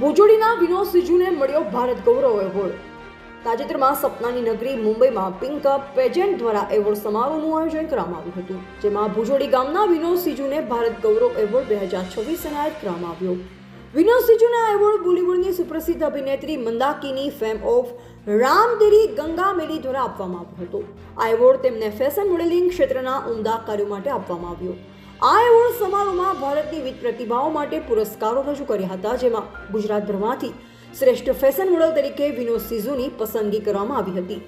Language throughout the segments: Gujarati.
ભુજોડીના વિનોદ સિજુને મળ્યો ભારત ગૌરવ એવોર્ડ. તાજેતરમાં સપનાની નગરી મુંબઈમાં પિંક અપ પેજન્ટ દ્વારા એવોર્ડ સમારોહનું આયોજન કરવામાં આવ્યું હતું, જેમાં ભુજોડી ગામના વિનોદ સિજુને ભારત ગૌરવ એવોર્ડ બે હજાર છવ્વીસ એનાયત કરવામાં આવ્યો. વિનોદ સિજુને આ એવોર્ડ બોલિવૂડની સુપ્રસિદ્ધ અભિનેત્રી મંદાકીની ફેમ ઓફ રામદેરી ગંગા મેલી દ્વારા આપવામાં આવ્યો હતો. આ એવોર્ડ તેમને ફેશન મોડેલિંગ ક્ષેત્રના ઉમદા કાર્યો માટે આપવામાં આવ્યો. આ એવોર્ડ સમારોહમાં ભારતની વિવિધ પ્રતિભાઓ માટે પુરસ્કારો રજૂ કર્યા હતા, જેમાં ગુજરાતભરમાંથી શ્રેષ્ઠ ફેશન મોડલ તરીકે વિનોદ સિઝુની પસંદગી કરવામાં આવી હતી.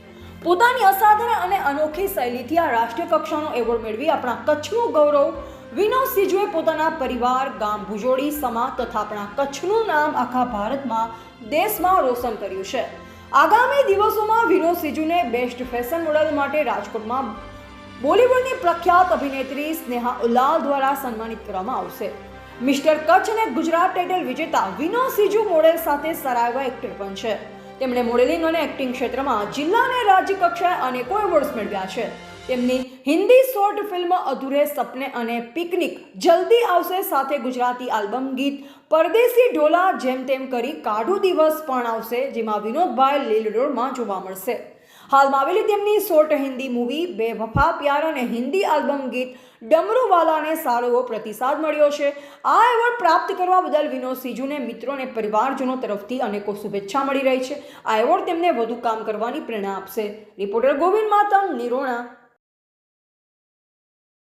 પોતાની અસાધારણ અને અનોખી શૈલીથી આ રાષ્ટ્રીય કક્ષાનો એવોર્ડ મેળવી આપણા કચ્છનું ગૌરવ, વિનોદ સિજુએ પોતાના પરિવાર, ગામ ભુજોડી, સમાજ તથા આપણા કચ્છનું નામ આખા ભારતમાં, દેશમાં રોશન કર્યું છે. આગામી દિવસોમાં વિનોદ સિજુને બેસ્ટ ફેશન મોડલ માટે રાજકોટમાં બોલિવૂડની પ્રખ્યાત અભિનેત્રી સ્નેહા ઉલાલ દ્વારા સન્માનિત કરવામાં આવશે. મિસ્ટર કચ્છ અને ગુજરાત ટાઇટલ વિજેતા વિનોદ સિજુ મોડેલ સાથે સરાયવા એક્ટર પણ છે. તેમણે મોડેલિંગ અને એક્ટિંગ ક્ષેત્રમાં જિલ્લા અને રાજ્ય કક્ષાએ અનેકો એવોર્ડ્સ મેળવ્યા છે. તેમની હિન્દી શોર્ટ ફિલ્મ અધૂરે સપને અને પિકનિક જલ્દી આવશે સાથે ગુજરાતી આલ્બમ ગીત પરદેશી ઢોલા જેમ તેમ કરી કાઢો દિવસ પણ આવશે, જેમાં વિનોદભાઈ લીલ રોડમાં જોવા મળશે. હાલમાં આવેલી તેમની શોર્ટ હિન્દી મૂવી બે વફા પ્યાર અને હિન્દી આલ્બમ ગીત ડમરૂવાલાને સારો એવો પ્રતિસાદ મળ્યો છે. આ એવોર્ડ પ્રાપ્ત કરવા બદલ વિનોદ સિજુને મિત્રો અને પરિવારજનો તરફથી અનેકો શુભેચ્છા મળી રહી છે. આ એવોર્ડ તેમને વધુ કામ કરવાની પ્રેરણા આપશે. રિપોર્ટર ગોવિંદ માતંગ, નિરોણા.